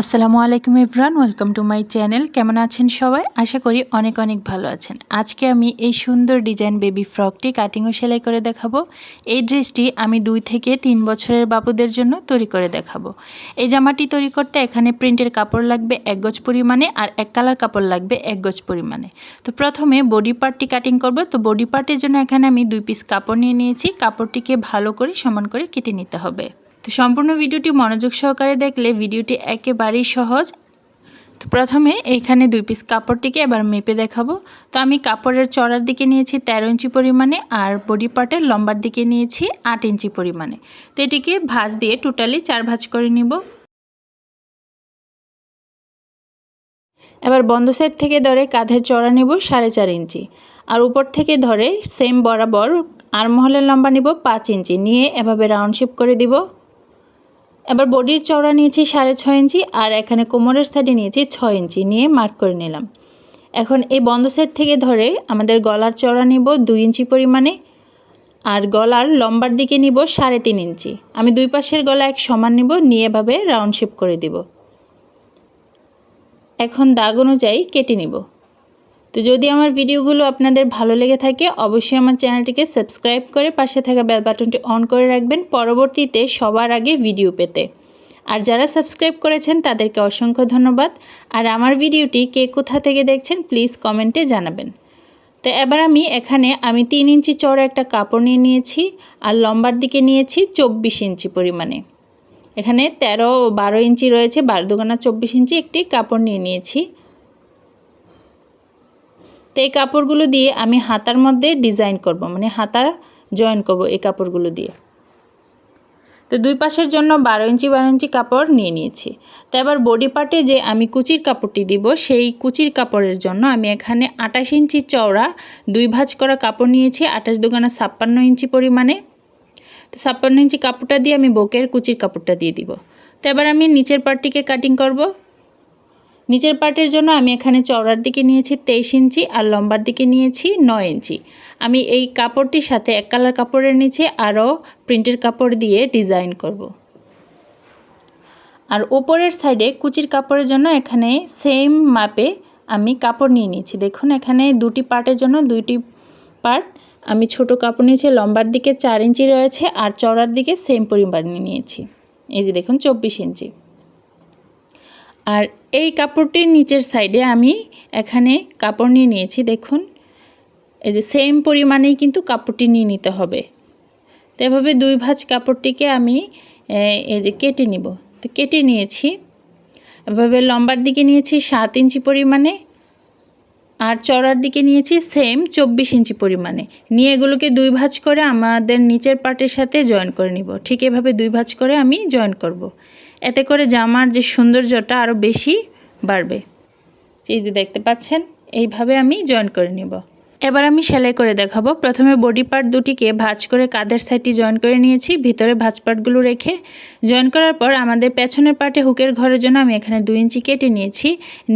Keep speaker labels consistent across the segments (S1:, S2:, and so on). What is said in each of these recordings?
S1: আসসালামু আলাইকুম Ibran welcome to my channel. কেমন আছেন সবাই? আশা করি অনেক অনেক ভালো আছেন। আজকে আমি এই সুন্দর ডিজাইন বেবি ফ্রকটি কাটিং ও সেলাই করে দেখাবো। এই ড্রেসটি আমি দুই থেকে তিন বছরের বাবুদের জন্য তৈরি করে দেখাবো। এই জামাটি তৈরি করতে এখানে প্রিন্টের কাপড় লাগবে এক গজ পরিমাণে আর এক কালার কাপড় লাগবে এক গজ পরিমাণে। তো প্রথমে বডি পার্টটি কাটিং করব। তো বডি পার্টের জন্য এখানে আমি দুই পিস কাপড় নিয়ে নিয়েছি। কাপড়টিকে ভালো করে সমান করে কেটে নিতে হবে। তো সম্পূর্ণ ভিডিওটি মনোযোগ সহকারে দেখলে ভিডিওটি একেবারেই সহজ। তো প্রথমে এইখানে দুই পিস কাপড়টিকে এবার মেপে দেখাবো। তো আমি কাপড়ের চড়ার দিকে নিয়েছি তেরো ইঞ্চি পরিমাণে আর বডি পার্টের লম্বার দিকে নিয়েছি আট ইঞ্চি পরিমাণে। তো এটিকে ভাঁজ দিয়ে টোটালি চার ভাঁজ করে নিব। এবার বন্ধ সাইড থেকে ধরে কাঁধের চড়া নেব সাড়ে চার ইঞ্চি। আর উপর থেকে ধরে সেম বরাবর আর মহলের লম্বা নিব পাঁচ ইঞ্চি। নিয়ে এভাবে রাউন্ড শেপ করে দিব। এবার বডির চওড়া নিয়েছি সাড়ে ছয় ইঞ্চি আর এখানে কোমরের সাইডে নিয়েছি ছয় ইঞ্চি নিয়ে মার্ক করে নিলাম। এখন এই বন্ধ সাইড থেকে ধরে আমাদের গলার চওড়া নিব দুই ইঞ্চি পরিমাণে আর গলার লম্বার দিকে নিব সাড়ে তিন ইঞ্চি। আমি দুই পাশের গলা এক সমান নিব, নিয়ে এভাবে রাউন্ড শেপ করে দিব। এখন দাগ অনুযায়ী কেটে নিব। তো যদি আমার ভিডিওগুলো আপনাদের ভালো লেগে থাকে, অবশ্যই আমার চ্যানেলটিকে সাবস্ক্রাইব করে পাশে থাকা বেল বাটনটি অন করে রাখবেন পরবর্তীতে সবার আগে ভিডিও পেতে। আর যারা সাবস্ক্রাইব করেছেন, তাদেরকে অসংখ্য ধন্যবাদ। আর আমার ভিডিওটি কে কোথা থেকে দেখছেন, প্লিজ কমেন্টে জানাবেন। তো এবার আমি এখানে আমি তিন ইঞ্চি চড়া একটা কাপড় নিয়ে নিয়েছি আর লম্বার দিকে নিয়েছি চব্বিশ ইঞ্চি পরিমাণে। এখানে তেরো বারো ইঞ্চি রয়েছে, বারো দোকানা চব্বিশ ইঞ্চি একটি কাপড় নিয়ে নিয়েছি। তো এই কাপড়গুলো দিয়ে আমি হাতার মধ্যে ডিজাইন করব মানে হাতা জয়েন করব এই কাপড়গুলো দিয়ে। তো দুই পাশের জন্য বারো ইঞ্চি বারো ইঞ্চি কাপড় নিয়ে নিয়েছি। তো এবার বডি পার্টে যে আমি কুচির কাপড়টি দিব, সেই কুচির কাপড়ের জন্য আমি এখানে আঠাশ ইঞ্চি চওড়া দুই ভাঁজ করা কাপড় নিয়েছি, আঠাশ দোকানা ছাপ্পান্ন ইঞ্চি পরিমাণে। তো ছাপ্পান্ন ইঞ্চি কাপড়টা দিয়ে আমি বকের কুচির কাপড়টা দিয়ে দিব। তো এবার আমি নিচের পার্টটিকে কাটিং করব। নিচের পার্টের জন্য আমি এখানে চওড়ার দিকে নিয়েছি তেইশ ইঞ্চি আর লম্বার দিকে নিয়েছি নয় ইঞ্চি। আমি এই কাপড়টির সাথে এক কালার কাপড়ের নিচে আরও প্রিন্টের কাপড় দিয়ে ডিজাইন করব। আর ওপরের সাইডে কুচির কাপড়ের জন্য এখানে সেম মাপে আমি কাপড় নিয়ে নিয়েছি। দেখুন, এখানে দুটি পার্টের জন্য দুইটি পার্ট আমি ছোট কাপড় নিয়েছি, লম্বার দিকে চার ইঞ্চি রয়েছে আর চড়ার দিকে সেম পরিমাণ নিয়েছি। এই যে দেখুন, চব্বিশ ইঞ্চি। আর এই কাপড়টির নিচের সাইডে আমি এখানে কাপড় নিয়ে নিয়েছি, দেখুন। এই যে সেম পরিমাণেই কিন্তু কাপড়টি নিয়ে নিতে হবে। তো এভাবে দুই ভাঁজ কাপড়টিকে আমি এই যে কেটে নিব। তো কেটে নিয়েছি। এভাবে লম্বার দিকে নিয়েছি সাত ইঞ্চি পরিমাণে আর চড়ার দিকে নিয়েছি সেম চব্বিশ ইঞ্চি পরিমাণে। নিয়ে এগুলোকে দুই ভাঁজ করে আমাদের নিচের পার্টের সাথে জয়েন করে নিব। ঠিক এভাবে দুই ভাঁজ করে আমি জয়েন করব। এতে করে জামার যে সৌন্দর্যটা আরও বেশি বাড়বে। এই যে দেখতে পাচ্ছেন, এইভাবে আমি জয়েন করে নেব। এবার আমি সেলাই করে দেখাবো। প্রথমে বডি পার্ট দুটিকে ভাঁজ করে কাদের সাইডটি জয়েন করে নিয়েছি, ভিতরে ভাঁজ পার্টগুলো রেখে জয়েন করার পর আমাদের পেছনের পার্টে হুকের ঘরের জন্য আমি এখানে দুই ইঞ্চি কেটে নিয়েছি।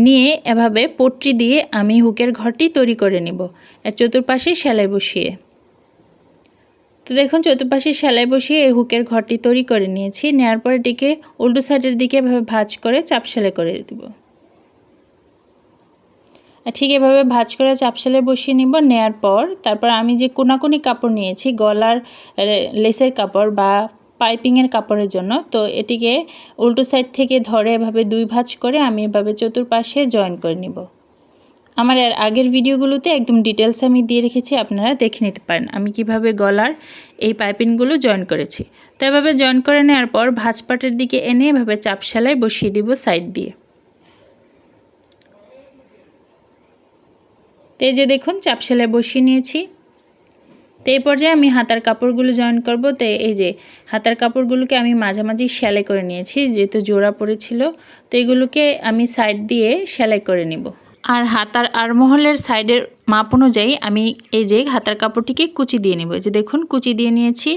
S1: নিয়ে এভাবে পট্টি দিয়ে আমি হুকের ঘরটি তৈরি করে নিব। এর চতুর্পাশে সেলাই বসিয়ে। তো দেখুন, চতুর্পাশে সেলাই বসিয়ে এই হুকের ঘরটি তৈরি করে নিয়েছি। নেওয়ার পর এটিকে উল্টো সাইডের দিকে এভাবে ভাঁজ করে চাপ সেলাই করে দেব। ঠিক এভাবে ভাঁজ করে চাপ সেলাই বসিয়ে নিব। নেয়ার পর তারপর আমি যে কোনাকুনি কাপড় নিয়েছি, গলার লেসের কাপড় বা পাইপিংয়ের কাপড়ের জন্য, তো এটিকে উল্টো সাইড থেকে ধরে এভাবে দুই ভাঁজ করে আমি এভাবে চতুর্পাশে জয়েন করে নিব। আমার এর আগের ভিডিওগুলোতে একদম ডিটেলস আমি দিয়ে রেখেছি, আপনারা দেখে নিতে পারেন। আমি কীভাবে গলার এই পাইপিংগুলো জয়েন করেছি। তো এভাবে জয়েন করে নেওয়ার পর ভাঁজপাটের দিকে এনে এভাবে চাপ সেলাই বসিয়ে দিব সাইড দিয়ে। তো যে দেখুন, চাপ সেলাই বসিয়ে নিয়েছি। তো এই পর্যায়ে আমি হাতার কাপড়গুলো জয়েন করব। তো এই যে হাতার কাপড়গুলোকে আমি মাঝামাঝি সেলাই করে নিয়েছি, যেহেতু জোড়া পড়েছিল, তো এগুলোকে আমি সাইড দিয়ে সেলাই করে নিব। আর হাতার আরমহলের সাইডের মাপ অনুযায়ী আমি এই যে হাতার কাপড়টিকে কুচি দিয়ে নেব। যে দেখুন, কুচি দিয়ে নিয়েছি।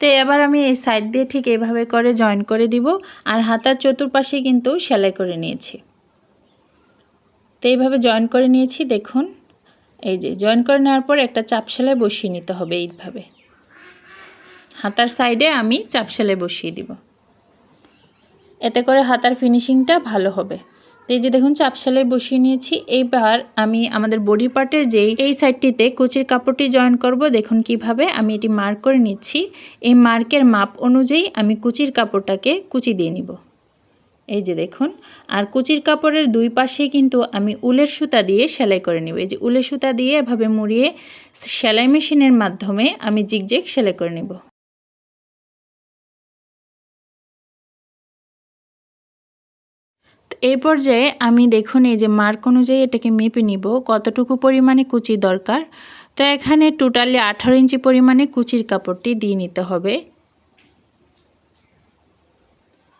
S1: তো এবার আমি এই সাইড দিয়ে ঠিক এভাবে করে জয়েন করে দিব আর হাতার চতুর্পাশে কিন্তু সেলাই করে নিয়েছি। তো এইভাবে জয়েন করে নিয়েছি, দেখুন। এই যে জয়েন করে নেওয়ার পর একটা চাপ সেলাই বসিয়ে নিতে হবে এইভাবে। হাতার সাইডে আমি চাপ সেলাই বসিয়ে দিব। এতে করে হাতার ফিনিশিংটা ভালো হবে। এই যে দেখুন চাপ সেলাই বসিয়ে নিয়েছি। এইবার আমি আমাদের বডি পার্টের যেই, এই সাইডটিতে কুচির কাপড়টি জয়েন করব। দেখুন কীভাবে আমি এটি মার্ক করে নিচ্ছি। এই মার্কের মাপ অনুযায়ী আমি কুচির কাপড়টাকে কুচি দিয়ে নিব। এই যে দেখুন, আর কুচির কাপড়ের দুই পাশে কিন্তু আমি উলের সুতা দিয়ে সেলাই করে নেব। এই যে উলের সুতা দিয়ে এভাবে মুড়িয়ে সেলাই মেশিনের মাধ্যমে আমি জিগজেগ সেলাই করে নেব। এই পর্যায়ে আমি দেখুন এই যে মার্ক অনুযায়ী এটাকে মেপে নিব, কতটুকু পরিমাণে কুচি দরকার? তো এখানে টোটালি আঠারো ইঞ্চি পরিমাণে কুচির কাপড়টি দিয়ে নিতে হবে।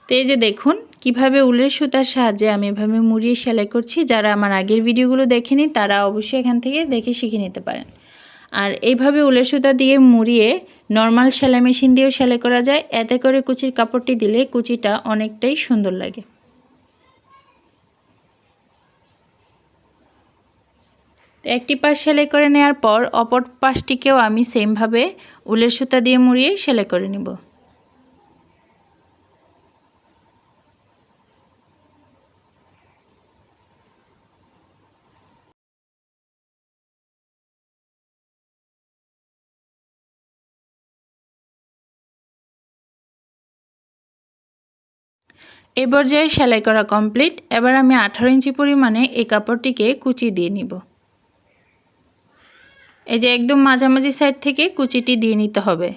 S1: তো এই যে দেখুন, কীভাবে উলের সুতার সাহায্যে আমি এভাবে মুড়িয়ে সেলাই করছি। যারা আমার আগের ভিডিওগুলো দেখেনি, তারা অবশ্যই এখান থেকে দেখে শিখে নিতে পারেন। আর এইভাবে উলের সুতা দিয়ে মুড়িয়ে নর্মাল সেলাই মেশিন দিয়েও সেলাই করা যায়। এতে করে কুচির কাপড়টি দিলে কুচিটা অনেকটাই সুন্দর লাগে। তো একটি পাশ সেলাই করে নেওয়ার পর অপর পাশটিকেও আমি সেমভাবে উলের সুতা দিয়ে মুড়িয়ে সেলাই করে নেব। এ পর্যায়ে সেলাই করা কমপ্লিট। এবার আমি আঠারো ইঞ্চি পরিমাণে এই কাপড়টিকে কুচি দিয়ে নিব। এই যে একদম মাঝামাঝি সাইড থেকে কুচিটি দিয়ে নিতে হবে।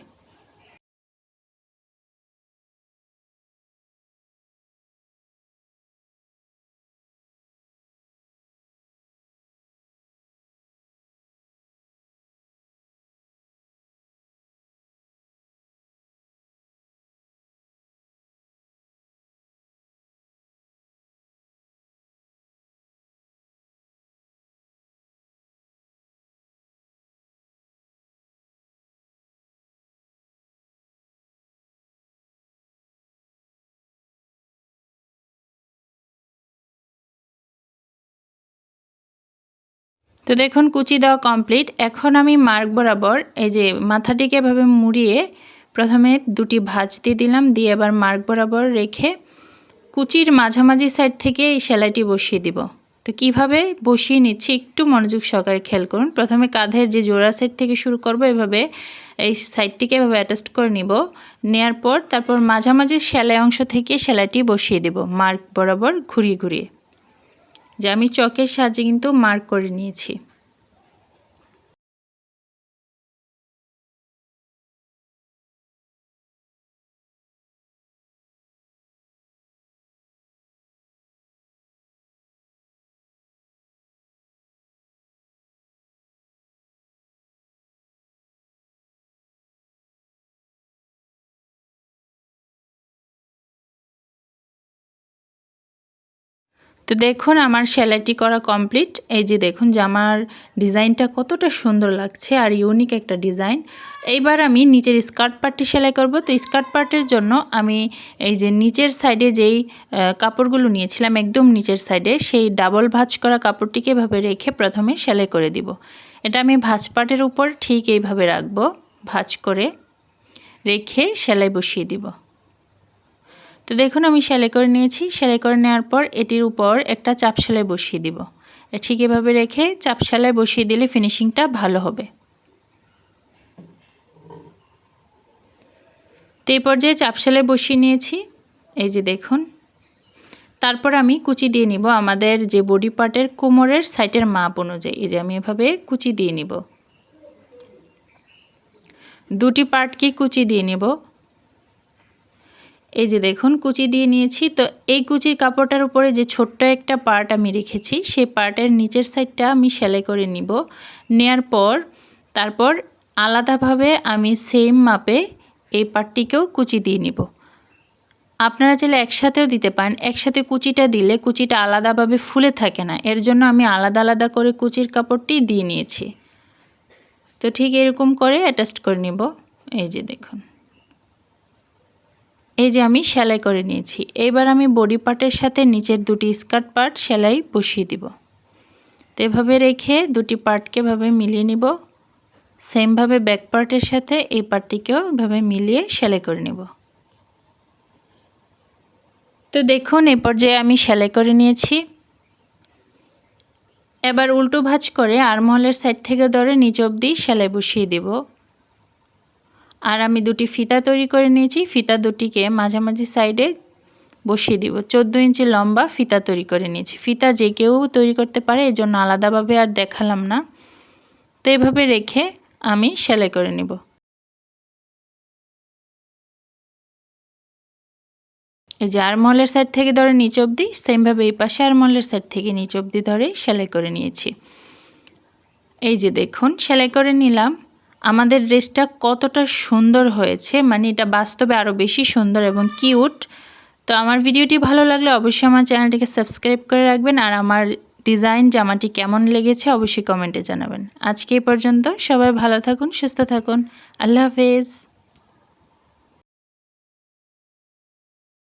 S1: তো দেখুন, কুচি দেওয়া কমপ্লিট এখন আমি মার্ক বরাবর এই যে মাথাটিকে এভাবে মুড়িয়ে প্রথমে দুটি ভাঁজ দিয়ে দিলাম, দিয়ে এবার মার্ক বরাবর রেখে কুচির মাঝামাঝি সাইড থেকে এই সেলাইটি বসিয়ে দিব। তো কীভাবে বসিয়ে নিচ্ছি একটু মনোযোগ সহকারে খেয়াল করুন। প্রথমে কাঁধের যে জোড়া সাইড থেকে শুরু করব, এভাবে এই সাইডটিকে এভাবে অ্যাটাস্ট করে নিব। নেয়ার পর তারপর মাঝামাঝি সেলাই অংশ থেকে সেলাইটি বসিয়ে দেব মার্ক বরাবর ঘুরিয়ে ঘুরিয়ে। যে আমি চকের সাহায্যে কিন্তু মার্ক করে নিয়েছি। তো দেখুন, আমার সেলাইটি করা কমপ্লিট। এই যে দেখুন, জামার ডিজাইনটা কতটা সুন্দর লাগছে আর ইউনিক একটা ডিজাইন। এইবার আমি নিচের স্কার্ট পার্টটি সেলাই করব। তো স্কার্ট পার্টের জন্য আমি এই যে নিচের সাইডে যেই কাপড়গুলো নিয়েছিলাম একদম নিচের সাইডে, সেই ডাবল ভাঁজ করা কাপড়টিকে এভাবে রেখে প্রথমে সেলাই করে দিব। এটা আমি ভাঁজ পার্টের উপর ঠিক এইভাবে রাখব, ভাঁজ করে রেখে সেলাই বসিয়ে দিব। তো দেখুন, আমি সেলাই করে নিয়েছি। সেলাই করে নেওয়ার পর এটির উপর একটা চাপ সেলাই বসিয়ে দিব। ঠিক এভাবে রেখে চাপ সেলাই বসিয়ে দিলে ফিনিশিংটা ভালো হবে। তো এই পর্যায়ে চাপ সেলাই বসিয়ে নিয়েছি। এই যে দেখুন। তারপর আমি কুচি দিয়ে নিব আমাদের যে বডি পার্টের কোমরের সাইটের মাপ অনুযায়ী। এই যে আমি এভাবে কুচি দিয়ে নিব। দুটি পার্টকে কুচি দিয়ে নিব। এই যে দেখুন, কুচি দিয়ে নিয়েছি। তো এই কুচির কাপড়টার উপরে যে ছোট্ট একটা পার্ট আমি রেখেছি, সেই পার্টের নিচের সাইডটা আমি সেলাই করে নিব। নেয়ার পর, তারপর আলাদাভাবে আমি সেম মাপে এই পার্টটিকেও কুচি দিয়ে নিব। আপনারা চাইলে একসাথেও দিতে পারেন। একসাথে কুচিটা দিলে কুচিটা আলাদাভাবে ফুলে থাকে না। এর জন্য আমি আলাদা আলাদা করে কুচির কাপড়টি দিয়ে নিয়েছি। তো ঠিক এরকম করে অ্যাটাস্ট করে নিব। এই যে দেখুন। এই যে আমি সেলাই করে নিয়েছি। এবার আমি বডি পার্টের সাথে নিচের দুটি স্কার্ট পার্ট সেলাই বসিয়ে দিব। তো এভাবে রেখে দুটি পার্টকে ভাবে মিলিয়ে নিব। সেমভাবে ব্যাক পার্টের সাথে এই পার্টটিকেও এভাবে মিলিয়ে সেলাই করে নেব। তো দেখুন, এ পর্যায়ে আমি সেলাই করে নিয়েছি। এবার উল্টো ভাঁজ করে আরমহলের সাইড থেকে ধরে নিচ অবধি সেলাই বসিয়ে দেব। আর আমি দুটি ফিতা তৈরি করে নিয়েছি। ফিতা দুটিকে মাঝামাঝি সাইডে বসিয়ে দিব। চোদ্দ ইঞ্চি লম্বা ফিতা তৈরি করে নিয়েছি। ফিতা যে কেউ তৈরি করতে পারে এই জন্য আলাদাভাবে আর দেখালাম না। তো এভাবে রেখে আমি সেলাই করে নেব। এই যে আরমহলের সাইড থেকে ধরে নিচ অবধি সেমভাবে এই পাশে আরমহলের সাইড থেকে নিচ অবধি ধরে সেলাই করে নিয়েছি। এই যে দেখুন, সেলাই করে নিলাম। আমাদের ড্রেসটা কতটা সুন্দর হয়েছে মানে এটা বাস্তবে আরও বেশি সুন্দর এবং কিউট। তো আমার ভিডিওটি ভালো লাগলে অবশ্যই আমার চ্যানেলটিকে সাবস্ক্রাইব করে রাখবেন আর আমার ডিজাইন জামাটি কেমন লেগেছে অবশ্যই কমেন্টে জানাবেন। আজকে এই পর্যন্ত সবাই ভালো থাকুন, সুস্থ থাকুন। আল্লাহ হাফেজ।